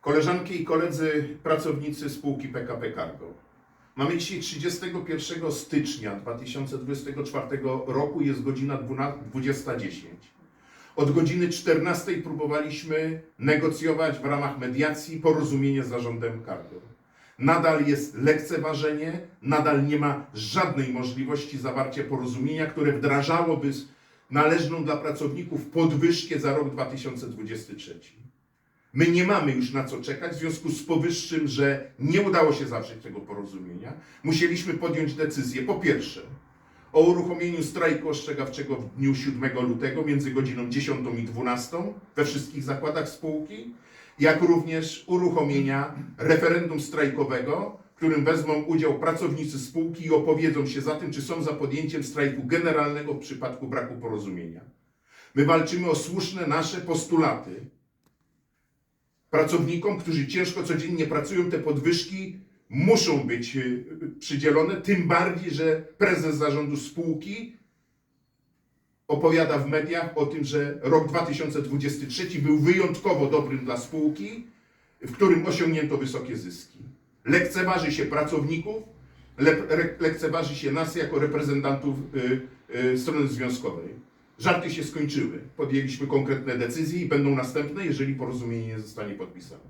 Koleżanki i koledzy pracownicy spółki PKP Cargo. Mamy dzisiaj 31 stycznia 2024 roku, jest godzina 12 20.10. Od godziny 14 próbowaliśmy negocjować w ramach mediacji porozumienie z zarządem Cargo. Nadal jest lekceważenie, nadal nie ma żadnej możliwości zawarcia porozumienia, które wdrażałoby należną dla pracowników podwyżkę za rok 2023. My nie mamy już na co czekać, w związku z powyższym, że nie udało się zawrzeć tego porozumienia, musieliśmy podjąć decyzję, po pierwsze, o uruchomieniu strajku ostrzegawczego w dniu 7 lutego między godziną 10 i 12 we wszystkich zakładach spółki, jak również uruchomienia referendum strajkowego, w którym wezmą udział pracownicy spółki i opowiedzą się za tym, czy są za podjęciem strajku generalnego w przypadku braku porozumienia. My walczymy o słuszne nasze postulaty, pracownikom, którzy ciężko codziennie pracują, te podwyżki muszą być y, przydzielone, tym bardziej, że prezes zarządu spółki opowiada w mediach o tym, że rok 2023 był wyjątkowo dobrym dla spółki, w którym osiągnięto wysokie zyski. Lekceważy się pracowników, lekceważy się nas jako reprezentantów y, y, strony związkowej. Żarty się skończyły. Podjęliśmy konkretne decyzje i będą następne, jeżeli porozumienie nie zostanie podpisane.